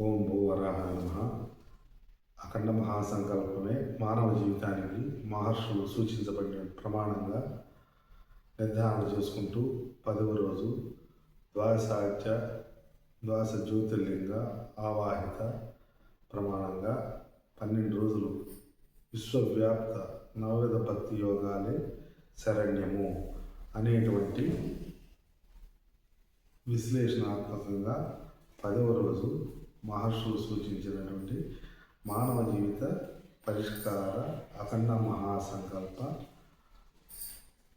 ఓం భూవరాహ నమ అఖండ మహాసంకల్పమే మానవ జీవితానికి మహర్షులు సూచించబడిన ప్రమాణంగా నిర్ధారణ చేసుకుంటూ పదవ రోజు ద్వాదశాచ ద్వాదశ జ్యోతిర్లింగ ఆవాహిత ప్రమాణంగా పన్నెండు రోజులు విశ్వవ్యాప్త నవవిధ భక్తి యోగాలే శరణ్యము అనేటువంటి విశ్లేషణాత్మకంగా పదవ రోజు మహర్షులు సూచించినటువంటి మానవ జీవిత పరిష్కార అఖండ మహాసంకల్ప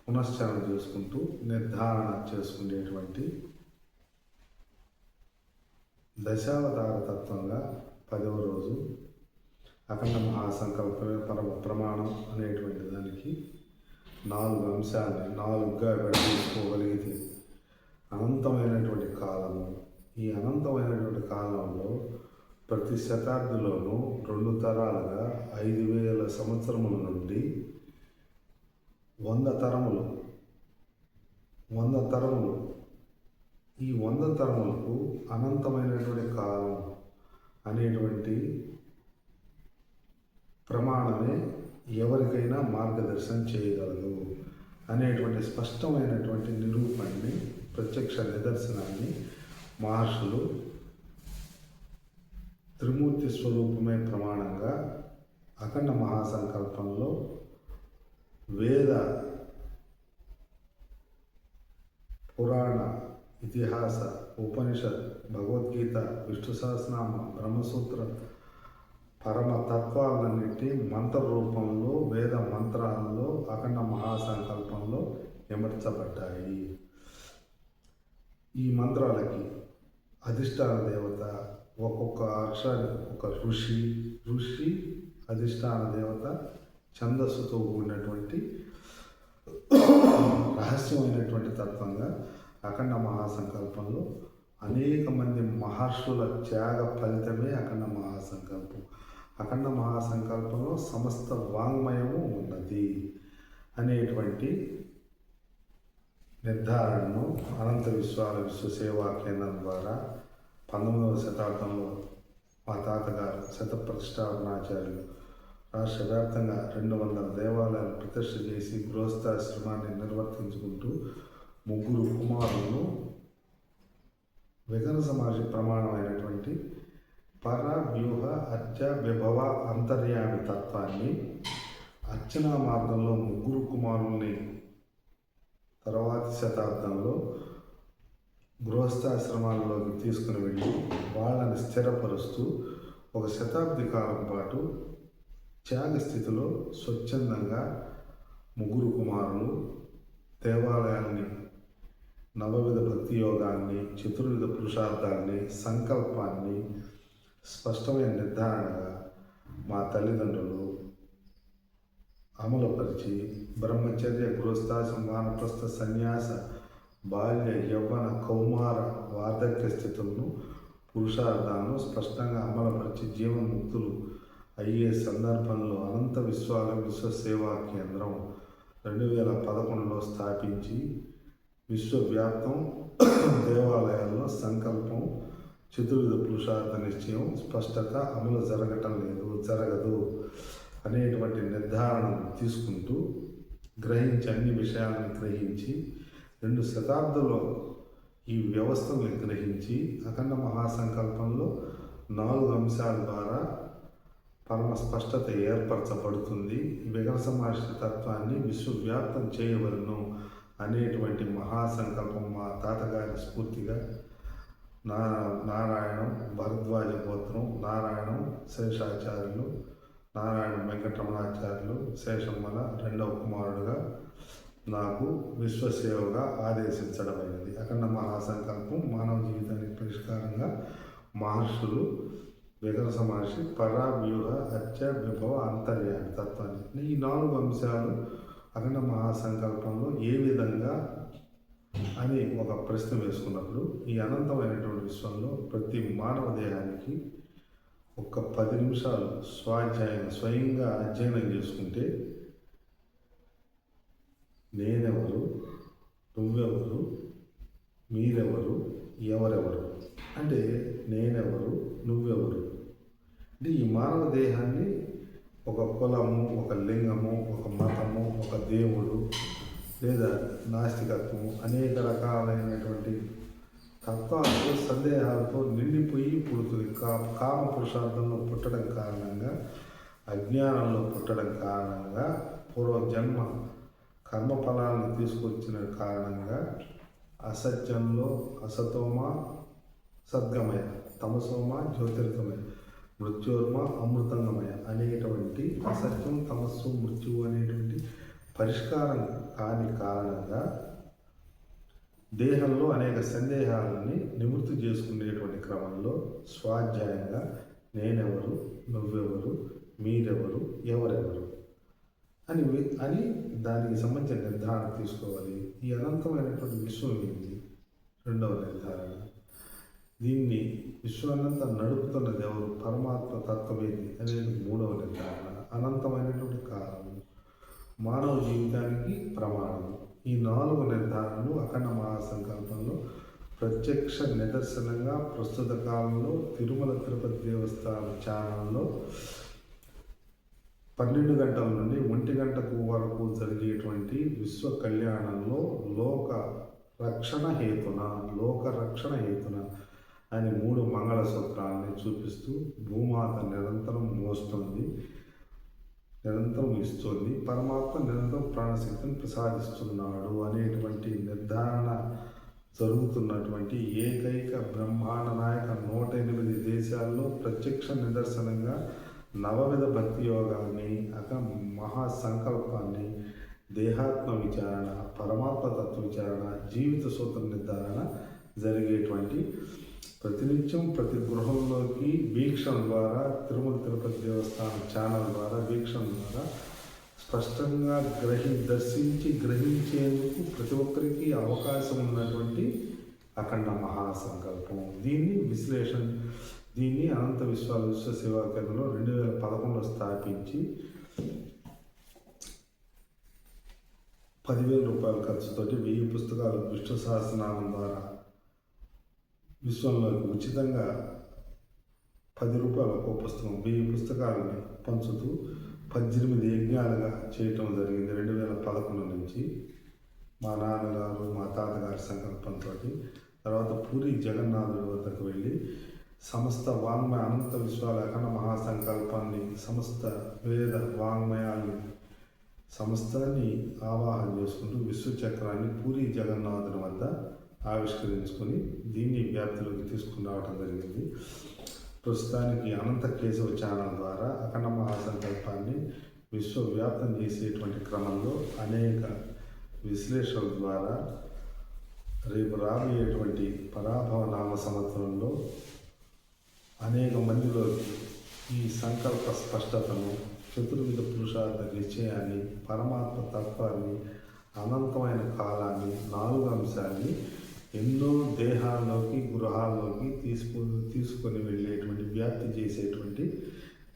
పునశ్చరణ చేసుకుంటూ నిర్ధారణ చేసుకునేటువంటి దశావతార తత్వంగా పదవ రోజు అఖండ మహాసంకల్ప పర ప్రమాణం అనేటువంటి దానికి నాలుగు అంశాన్ని నాలుగుగా విడదీసుకోగలిగితే అనంతమైనటువంటి కాలము ఈ అనంతమైనటువంటి కాలంలో ప్రతి శతాబ్దిలోనూ రెండు తరాలుగా ఐదు వేల సంవత్సరముల నుండి వంద తరములు వంద తరములు. ఈ వంద తరములకు అనంతమైనటువంటి కాలం అనేటువంటి ప్రమాణమే ఎవరికైనా మార్గదర్శనం చేయగలదు అనేటువంటి స్పష్టమైనటువంటి నిరూపణని ప్రత్యక్ష నిదర్శనాన్ని మహర్షులు త్రిమూర్తి స్వరూపమే ప్రమాణంగా అఖండ మహాసంకల్పంలో వేద పురాణ ఇతిహాస ఉపనిషత్ భగవద్గీత విష్ణు సహస్రనామ బ్రహ్మసూత్ర పరమ తత్వాలన్నిటి మంత్ర రూపంలో వేద మంత్రాలలో అఖండ మహాసంకల్పంలో విమర్చబడ్డాయి ఈ మంత్రాలకి అధిష్టాన దేవత ఒక్కొక్క అక్షరానికి ఒక ఋషి ఋషి అధిష్టాన దేవత ఛందస్సుతో కూడినటువంటి రహస్యమైనటువంటి తత్వంగా అఖండ మహాసంకల్పంలో అనేక మంది మహర్షుల త్యాగ ఫలితమే అఖండ మహాసంకల్పం. అఖండ మహాసంకల్పంలో సమస్త వాంగ్మయము ఉన్నది అనేటువంటి నిర్ధారణను అనంత విశ్వాల విశ్వ సేవా కేంద్రం ద్వారా పంతొమ్మిదవ శతాబ్దంలో మా తాతగారు శతప్రతిష్టాపనాచార్యులు రాష్ట్ర వ్యాప్తంగా రెండు వందల దేవాలయాలు ప్రతిష్ట చేసి గృహస్థాశ్రమాన్ని నిర్వర్తించుకుంటూ ముగ్గురు కుమారులను విఘన సమాజ ప్రమాణమైనటువంటి పర వ్యూహ అర్చ విభవ అంతర్యామి తత్వాన్ని అర్చనా మార్గంలో ముగ్గురు కుమారుల్ని తర్వాతి శతాబ్దంలో గృహస్థాశ్రమాల్లోకి తీసుకుని వెళ్ళి వాళ్ళని స్థిరపరుస్తూ ఒక శతాబ్ది కాలం పాటు త్యాగ స్థితిలో స్వచ్ఛందంగా ముగ్గురు కుమారులు దేవాలయాన్ని నవవిధ భక్తి యోగాన్ని చతుర్విధ పురుషార్థాన్ని సంకల్పాన్ని స్పష్టమైన నిర్ధారణగా మా తల్లిదండ్రులు అమలుపరిచి బ్రహ్మచర్య గృహస్థాశ్రమ వానప్రస్థ సన్యాస బాల్య యవ్వన కౌమార వార్ధక్య స్థితులను పురుషార్థాలను స్పష్టంగా అమలుపరిచి జీవన్ముక్తులు అయ్యే సందర్భంలో అనంత విశ్వాల విశ్వ సేవా కేంద్రం రెండు వేల పదకొండులో స్థాపించి విశ్వవ్యాప్తం దేవాలయాల్లో సంకల్పం చతుర్విధ పురుషార్థ నిశ్చయం స్పష్టత అమలు జరగటం లేదు జరగదు. అనేటువంటి నిర్ధారణ తీసుకుంటూ గ్రహించి అన్ని విషయాలను గ్రహించి రెండు శతాబ్దంలో ఈ వ్యవస్థను గ్రహించి అఖండ మహాసంకల్పంలో నాలుగు అంశాల ద్వారా పరమ స్పష్టత ఏర్పరచబడుతుంది. విగ్రస సమాజ తత్వాన్ని విశ్వవ్యాప్తం చేయవలను అనేటువంటి మహాసంకల్పం మా తాతగారి స్ఫూర్తిగా. నా నారాయణం భరద్వాజ గోత్రం నారాయణం శేషాచార్యులు నారాయణ వెంకటరమణాచార్యులు శేషమ్మల రెండవ కుమారుడుగా నాకు విశ్వసేవగా ఆదేశించడమైనది అఖండ మహాసంకల్పం మానవ జీవితానికి పరిష్కారంగా మహర్షులు విగల మహర్షి పరా వ్యూహ అత్య విభవ అంతర్యామి తత్వాన్ని. ఈ నాలుగు అంశాలు అఖండ మహాసంకల్పంలో ఏ విధంగా అని ఒక ప్రశ్న వేసుకున్నప్పుడు ఈ అనంతమైనటువంటి విశ్వంలో ప్రతి మానవ దేహానికి ఒక పది నిమిషాలు స్వాధ్యాయం స్వయంగా అధ్యయనం చేసుకుంటే నేనెవరు నువ్వెవరు మీరెవరు ఎవరెవరు? అంటే నేనెవరు నువ్వెవరు? అంటే ఈ మానవ దేహాన్ని ఒక కులము ఒక లింగము ఒక మతము ఒక దేవుడు లేదా నాస్తికత్వము అనేక రకాలైనటువంటి తత్వాలతో సందేహాలతో నిండిపోయి పుడుతుంది. కా కామ పురుషార్థంలో పుట్టడం కారణంగా అజ్ఞానంలో పుట్టడం కారణంగా పూర్వజన్మ కర్మఫలాలను తీసుకొచ్చిన కారణంగా అసత్యంలో అసతోమ సద్గమయ తమసోమ జ్యోతిర్గమయ మృత్యోర్మ అమృతంగమయ అనేటువంటి అసత్యం తమస్సు మృత్యువు అనేటువంటి పరిష్కారం కాని కారణంగా దేహంలో అనేక సందేహాలని నివృత్తి చేసుకునేటువంటి క్రమంలో స్వాధ్యాయంగా నేనెవరు నువ్వెవరు మీరెవరు ఎవరెవరు అని అని దానికి సంబంధించిన నిర్ధారణ తీసుకోవాలి. ఈ అనంతమైనటువంటి విశ్వం ఏంటి రెండవ నిర్ధారణ. దీన్ని విశ్వాన్నంతా నడుపుతున్నది ఎవరు? పరమాత్మ తత్వమేది అనేది మూడవ నిర్ధారణ. అనంతమైనటువంటి కారణం. మానవ జీవితానికి ప్రమాణం. ఈ నాలుగు నిర్ధారణలు అఖండ మహాసంకల్పంలో ప్రత్యక్ష నిదర్శనంగా ప్రస్తుత కాలంలో తిరుమల తిరుపతి దేవస్థానం ఛానల్లో పన్నెండు గంటల నుండి ఒంటి గంటకు వరకు జరిగేటువంటి విశ్వ కళ్యాణంలో లోక రక్షణ హేతున లోక రక్షణ హేతున అని మూడు మంగళ సూత్రాలని చూపిస్తూ భూమాత నిరంతరం మోస్తుంది. నిరంతరం ఇస్తుంది. పరమాత్మ నిరంతరం ప్రాణశక్తిని ప్రసాదిస్తున్నాడు అనేటువంటి నిర్ధారణ జరుగుతున్నటువంటి ఏకైక బ్రహ్మాండ నాయక నూట ఎనిమిది దేశాల్లో ప్రత్యక్ష నిదర్శనంగా నవవిధ భక్తి యోగాన్ని అక మహాసంకల్పాన్ని దేహాత్మ విచారణ పరమాత్మ తత్వ విచారణ జీవిత సూత్ర నిర్ధారణ జరిగేటువంటి ప్రతినిత్యం ప్రతి గృహంలోకి వీక్షణ ద్వారా తిరుమల తిరుపతి దేవస్థానం ఛానల్ ద్వారా వీక్షణ ద్వారా స్పష్టంగా గ్రహి దర్శించి గ్రహించేందుకు ప్రతి ఒక్కరికి అవకాశం ఉన్నటువంటి అఖండ మహాసంకల్పం. దీన్ని విశ్లేషణ దీన్ని అనంత విశ్వాల విశ్వ సేవా కేంద్రంలో రెండు వేల పదకొండులో స్థాపించి పదివేల రూపాయల ఖర్చుతోటి వెయ్యి పుస్తకాలు విష్ణు సహస్రనామం ద్వారా విశ్వంలోకి ఉచితంగా పది రూపాయల ఒక పుస్తకం వెయ్యి పుస్తకాలని పంచుతూ పద్దెనిమిది యజ్ఞాలుగా చేయటం జరిగింది. రెండు వేల పదకొండు నుంచి మా నాన్నగారు మా తాతగారి సంకల్పంతో తర్వాత పూరి జగన్నాథుడి వద్దకు వెళ్ళి సమస్త వాంగ్మయ అనంత విశ్వాల అఖండ మహాసంకల్పాన్ని సమస్త వేద వాంగ్మయాన్ని సమస్తాన్ని ఆవాహన చేసుకుంటూ విశ్వచక్రాన్ని పూరి జగన్నాథుని వద్ద ఆవిష్కరించుకొని దీన్ని వ్యాప్తిలోకి తీసుకుని రావడం జరిగింది. ప్రస్తుతానికి అనంత కేశవ ఛానల్ ద్వారా అఖండ మహాసంకల్పాన్ని విశ్వవ్యాప్తం చేసేటువంటి క్రమంలో అనేక విశ్లేషణల ద్వారా రేపు రాబోయేటువంటి పరాభవ నామ సంవత్సరంలో అనేక మందిలోకి ఈ సంకల్ప స్పష్టతను చతుర్విధ పురుషార్థ నిశ్చయాన్ని పరమాత్మ తత్వాన్ని అనంతమైన కాలాన్ని నాలుగు అంశాన్ని ఎన్నో దేహాల్లోకి గృహాల్లోకి తీసుకు తీసుకొని వెళ్ళేటువంటి వ్యాప్తి చేసేటువంటి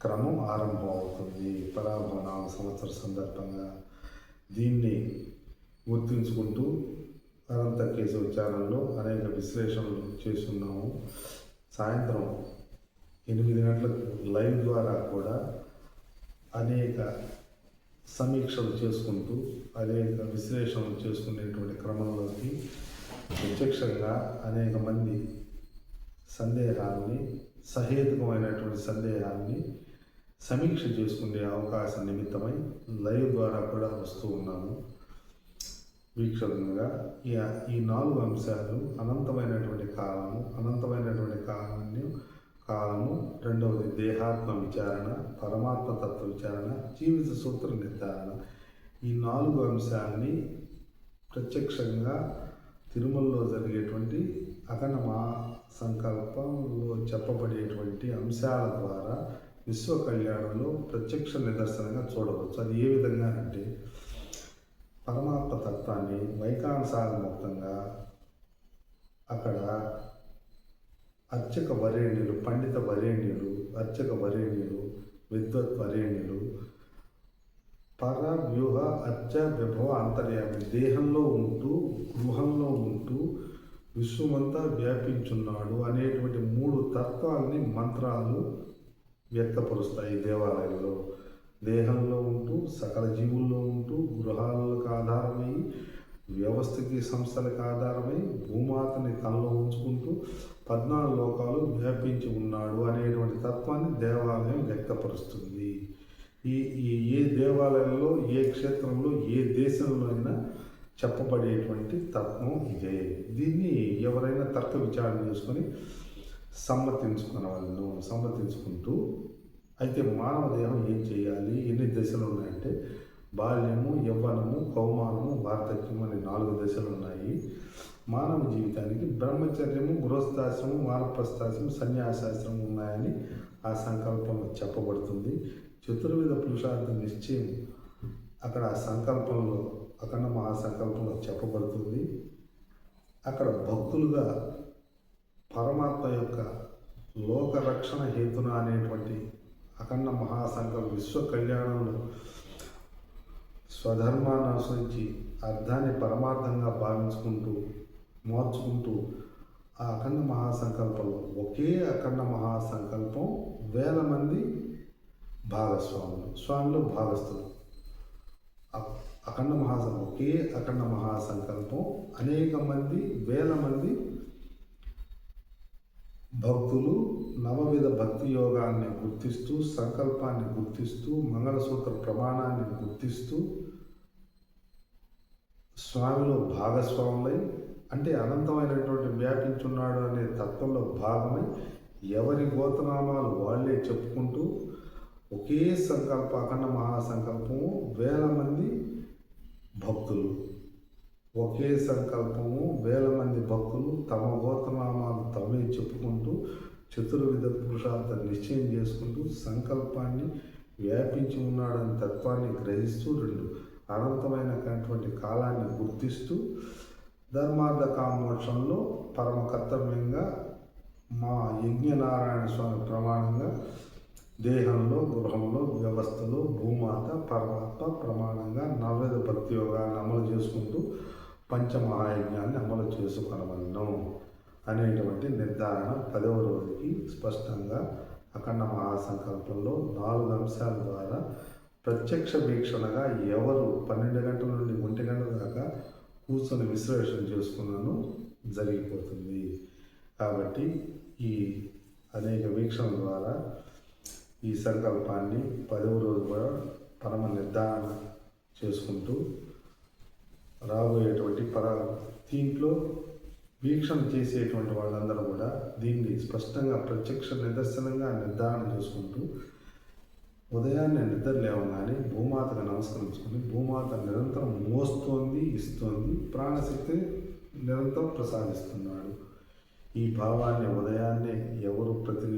క్రమం ఆరంభం అవుతుంది పరాభవనామ సంవత్సర సందర్భంగా దీన్ని గుర్తుంచుకుంటూ అనంత కేసు ఛానల్లో అనేక విశ్లేషణలు చేస్తున్నాము. సాయంత్రం ఎనిమిది గంటలకు లైవ్ ద్వారా కూడా అనేక సమీక్షలు చేసుకుంటూ అనేక విశ్లేషణలు చేసుకునేటువంటి క్రమంలోకి ప్రత్యక్షంగా అనేక మంది సందేహాల్ని సహేతుకమైనటువంటి సందేహాన్ని సమీక్ష చేసుకునే అవకాశం నిమిత్తమై లైవ్ ద్వారా కూడా వస్తూ ఉన్నాము. వీక్షణంగా ఈ ఈ నాలుగు అంశాలు అనంతమైనటువంటి కాలము అనంతమైనటువంటి కాలాన్ని కాలము రెండవది దేహాత్మ విచారణ పరమాత్మ తత్వ విచారణ జీవిత సూత్ర నిర్ధారణ. ఈ నాలుగు అంశాన్ని ప్రత్యక్షంగా తిరుమలలో జరిగేటువంటి అఖండ మా సంకల్పంలో చెప్పబడేటువంటి అంశాల ద్వారా విశ్వ కళ్యాణంలో ప్రత్యక్ష నిదర్శనంగా చూడవచ్చు. అది ఏ విధంగా అంటే పరమాత్మ తత్వాన్ని వైకాంసాగముక్తంగా అక్కడ అర్చక వరేణ్యులు పండిత వరేణ్యులు అర్చక వరేణ్యులు విద్వత్ వరేణ్యులు పర వ్యూహ అచ్చ విభవ అంతర్యామి. దేహంలో ఉంటూ గృహంలో ఉంటూ విశ్వమంతా వ్యాపించున్నాడు అనేటువంటి మూడు తత్వాల్ని మంత్రాలు వ్యక్తపరుస్తాయి దేవాలయంలో. దేహంలో ఉంటూ సకల జీవుల్లో ఉంటూ గృహాలకు ఆధారమై వ్యవస్థకి సంస్థలకు ఆధారమై భూమాతని తనలో ఉంచుకుంటూ పద్నాలుగు లోకాలు వ్యాపించి ఉన్నాడు అనేటువంటి తత్వాన్ని దేవాలయం వ్యక్తపరుస్తుంది. ఈ ఈ ఏ దేవాలయంలో ఏ క్షేత్రంలో ఏ దేశంలో అయినా చెప్పబడేటువంటి తత్వం ఇదే. దీన్ని ఎవరైనా తర్క విచారణ చేసుకొని సమ్మతించుకున్న వాళ్ళను సమ్మతించుకుంటూ అయితే మానవ దేహం ఏం చేయాలి? ఎన్ని దశలు ఉన్నాయంటే బాల్యము యవ్వనము కౌమారము వార్ధక్యం అనే నాలుగు దశలు ఉన్నాయి. మానవ జీవితానికి బ్రహ్మచర్యము గృహస్థాశ్రము వానప్రస్థాశ్రమం సన్యాసాశ్రము ఉన్నాయని ఆ సంకల్పంలో చెప్పబడుతుంది. చతుర్విధ పురుషార్థ నిశ్చయం అక్కడ ఆ సంకల్పంలో అఖండ మహాసంకల్పంలో చెప్పబడుతుంది. అక్కడ భక్తులుగా పరమాత్మ యొక్క లోక రక్షణ హేతున అనేటువంటి అఖండ మహాసంకల్ప విశ్వ కళ్యాణంలో స్వధర్మాన్ని అనుసరించి అర్థాన్ని పరమార్థంగా భావించుకుంటూ మార్చుకుంటూ ఆ అఖండ మహాసంకల్పంలో ఒకే అఖండ మహాసంకల్పం వేల మంది భాగస్వాములు. స్వామిలో భాగస్థులు. అఖండ మహాసం ఒకే అఖండ మహాసంకల్పం. అనేక మంది వేల మంది భక్తులు నవవిధ భక్తి యోగాన్ని గుర్తిస్తూ సంకల్పాన్ని గుర్తిస్తూ మంగళసూత్ర ప్రమాణాన్ని గుర్తిస్తూ స్వామిలో భాగస్వాములై అంటే అనంతమైనటువంటి వ్యాపించున్నాడు అనే తత్వంలో భాగమై ఎవరి గోతనామాలు వాళ్ళే చెప్పుకుంటూ ఒకే సంకల్ప అఖండ మహాసంకల్పము వేల మంది భక్తులు. ఒకే సంకల్పము వేల మంది భక్తులు తమ గోత్రనామాలు తమే చెప్పుకుంటూ చతుర్విధ పురుషార్థ నిశ్చయం చేసుకుంటూ సంకల్పాన్ని వ్యాపించి ఉన్నాడని తత్వాన్ని గ్రహిస్తూ రెండు అనంతమైనటువంటి కాలాన్ని గుర్తిస్తూ ధర్మార్థ కామోక్షంలో పరమ కర్తవ్యంగా మా యజ్ఞనారాయణ స్వామి ప్రమాణంగా దేహంలో గృహంలో వ్యవస్థలో భూమాత పరమాత్మ ప్రమాణంగా నవవిధ భక్తి యోగాన్ని అమలు చేసుకుంటూ పంచమహాయజ్ఞాన్ని అమలు చేసుకోవడం అనేటువంటి నిర్ధారణ పదవ రోజుకి స్పష్టంగా అఖండ మహాసంకల్పంలో నాలుగు అంశాల ద్వారా ప్రత్యక్ష వీక్షణగా ఎవరు పన్నెండు గంటల నుండి ఒంటి గంటల దాకా కూర్చొని విశ్లేషణ చేసుకున్నాను జరిగిపోతుంది. కాబట్టి ఈ అనేక వీక్షణ ద్వారా ఈ సంకల్పాన్ని పదవ రోజు కూడా పరమ నిర్ధారణ చేసుకుంటూ రాబోయేటువంటి పర దీంట్లో వీక్షణ చేసేటువంటి వాళ్ళందరూ కూడా దీన్ని స్పష్టంగా ప్రత్యక్ష నిదర్శనంగా నిర్ధారణ చేసుకుంటూ ఉదయాన్నే నిద్ర లేవగానే భూమాతకు నమస్కరించుకొని భూమాత నిరంతరం మోస్తోంది ఇస్తోంది ప్రాణశక్తిని నిరంతరం ప్రసాదిస్తున్నాడు. ఈ భావాన్ని ఉదయాన్నే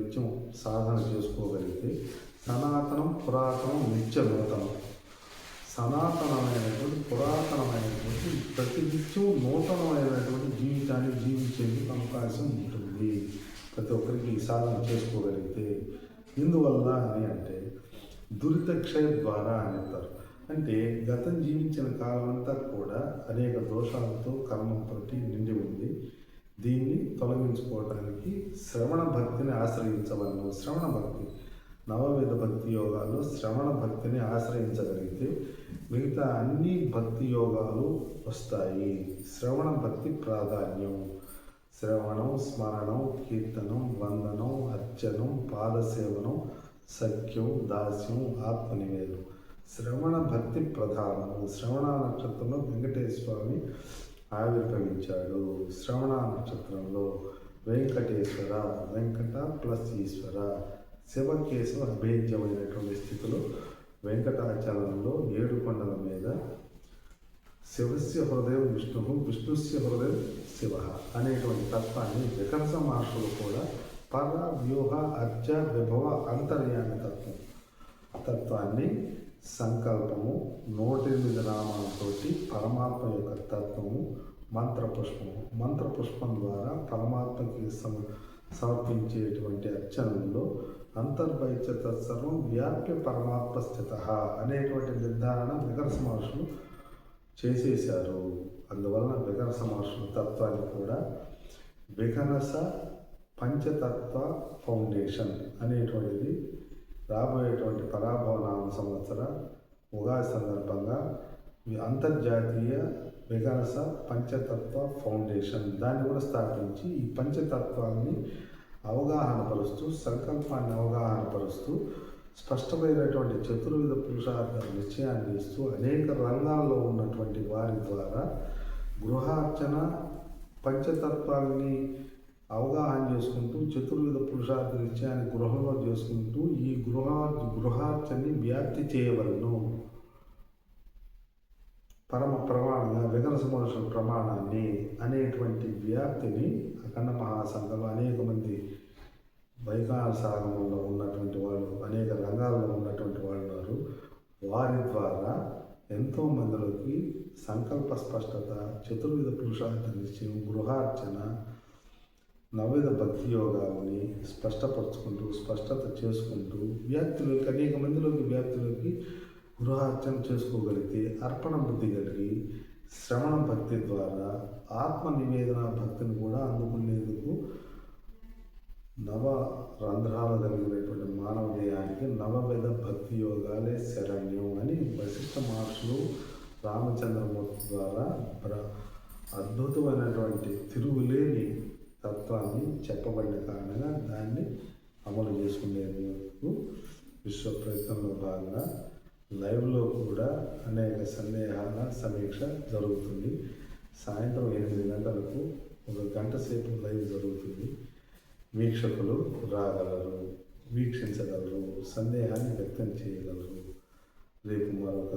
నిత్యం సాధన చేసుకోగలిగితే సనాతనం పురాతనం నిత్య నూతనం. సనాతనమైనటువంటి పురాతనమైనటువంటి ప్రతినిత్యం నూతనమైనటువంటి జీవితాన్ని జీవించేందుకు అవకాశం ఉంటుంది. ప్రతి ఒక్కరికి ఈ సాధన చేసుకోగలిగితే ఇందువల్ల అని అంటే దురితక్షయ ద్వారా అని అంటారు. అంటే గతం జీవించిన కాలం అంతా కూడా అనేక దోషాలతో కర్మంతో నిండి ఉంది. దీన్ని తొలగించుకోవడానికి శ్రవణ భక్తిని ఆశ్రయించవలను. శ్రవణ భక్తి. నవవిధ భక్తి యోగాల్లో శ్రవణ భక్తిని ఆశ్రయించగలిగితే మిగతా అన్ని భక్తి యోగాలు వస్తాయి. శ్రవణ భక్తి ప్రాధాన్యం. శ్రవణం స్మరణం కీర్తనం వందనం అర్చనం పాదసేవనం సఖ్యం దాస్యం ఆత్మనివేదం. శ్రవణ భక్తి ప్రధానము. శ్రవణ నక్షత్రంలో వెంకటేశ్వర స్వామి ఆవిర్భవించాడు. శ్రవణ నక్షత్రంలో వెంకటేశ్వర వెంకట ప్లస్ ఈశ్వర శివకేశవ అభేద్యమైనటువంటి స్థితిలో. వెంకటాచలంలో ఏడు కొండల మీద శివస్య హృదయం విష్ణువు విష్ణుస్య హృదయం శివ అనేటువంటి తత్వాన్ని వికర్ష మహర్షులు కూడా పర వ్యూహ అర్జ విభవ అంతర్యామి తత్వం తత్వాన్ని సంకల్పము నూటెనిమిది నామాలతోటి పరమాత్మ యొక్క తత్వము మంత్రపుష్పము. మంత్రపుష్పం ద్వారా పరమాత్మకి సమ సమర్పించేటువంటి అర్చనలో అంతర్బైచ సర్వం వ్యాప్య పరమాత్మ స్థిత అనేటువంటి నిర్ధారణ వికర్ష మహర్షులు చేసేశారు. అందువలన వికర్ష మహర్షుల తత్వాన్ని కూడా వికరస పంచతత్వ ఫౌండేషన్ అనేటువంటిది రాబోయేటువంటి పరాభవనామ సంవత్సర ఉగాది సందర్భంగా అంతర్జాతీయ వికనస పంచతత్వ ఫౌండేషన్ దాన్ని కూడా స్థాపించి ఈ పంచతత్వాన్ని అవగాహన పరుస్తూ సంకల్పాన్ని అవగాహన పరుస్తూ స్పష్టమైనటువంటి చతుర్విధ పురుషార్థ నిశ్చయాన్ని ఇస్తూ అనేక రంగాల్లో ఉన్నటువంటి వారి ద్వారా గృహార్చన పంచతత్వాన్ని అవగాహన చేసుకుంటూ చతుర్విధ పురుషార్థ నిత్యాన్ని గృహంలో చేసుకుంటూ ఈ గృహ గృహార్చనని వ్యాప్తి చేయవలను. పరమ ప్రమాణంగా వికనస మనుషుల ప్రమాణాన్ని అనేటువంటి వ్యాప్తిని అఖండ మహాసంఘంలో అనేక మంది వైకాల ఉన్నటువంటి వాళ్ళు అనేక రంగాల్లో ఉన్నటువంటి వాళ్ళు ఉన్నారు. వారి ద్వారా ఎంతో మందిలోకి సంకల్ప స్పష్టత చతుర్విధ పురుషార్థ నిశ్చయం గృహార్చన నవేద భక్తి యోగాలని స్పష్టపరుచుకుంటూ స్పష్టత చేసుకుంటూ వ్యాప్తిలోకి అనేక మందిలోకి వ్యాప్తిలోకి గృహార్చన చేసుకోగలిగితే అర్పణ బుద్ధి కలిగి శ్రవణ భక్తి ద్వారా ఆత్మ నివేదన భక్తిని కూడా అందుకునేందుకు నవ రంధ్రాలు కలిగినటువంటి మానవ దేహానికి నవవేద భక్తి యోగాలే శరణ్యం అని వశిష్ఠ మహర్షులు రామచంద్రమూర్తి ద్వారా ప్ర- అద్భుతమైనటువంటి తిరుగులేని తత్వాన్ని చెప్పబడిన కారణంగా దాన్ని అమలు చేసుకునేందుకు విశ్వ ప్రయత్నంలో భాగంగా లైవ్లో కూడా అనేక సందేహాల సమీక్ష జరుగుతుంది. సాయంత్రం ఎనిమిది గంటలకు ఒక గంట సేపు లైవ్ జరుగుతుంది. వీక్షకులు రాగలరు వీక్షించగలరు సందేహాన్ని వ్యక్తం చేయగలరు. రేపు మరొక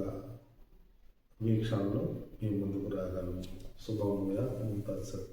వీక్షణలో మీ ముందుకు రాగలము శుభముగా తత్సత్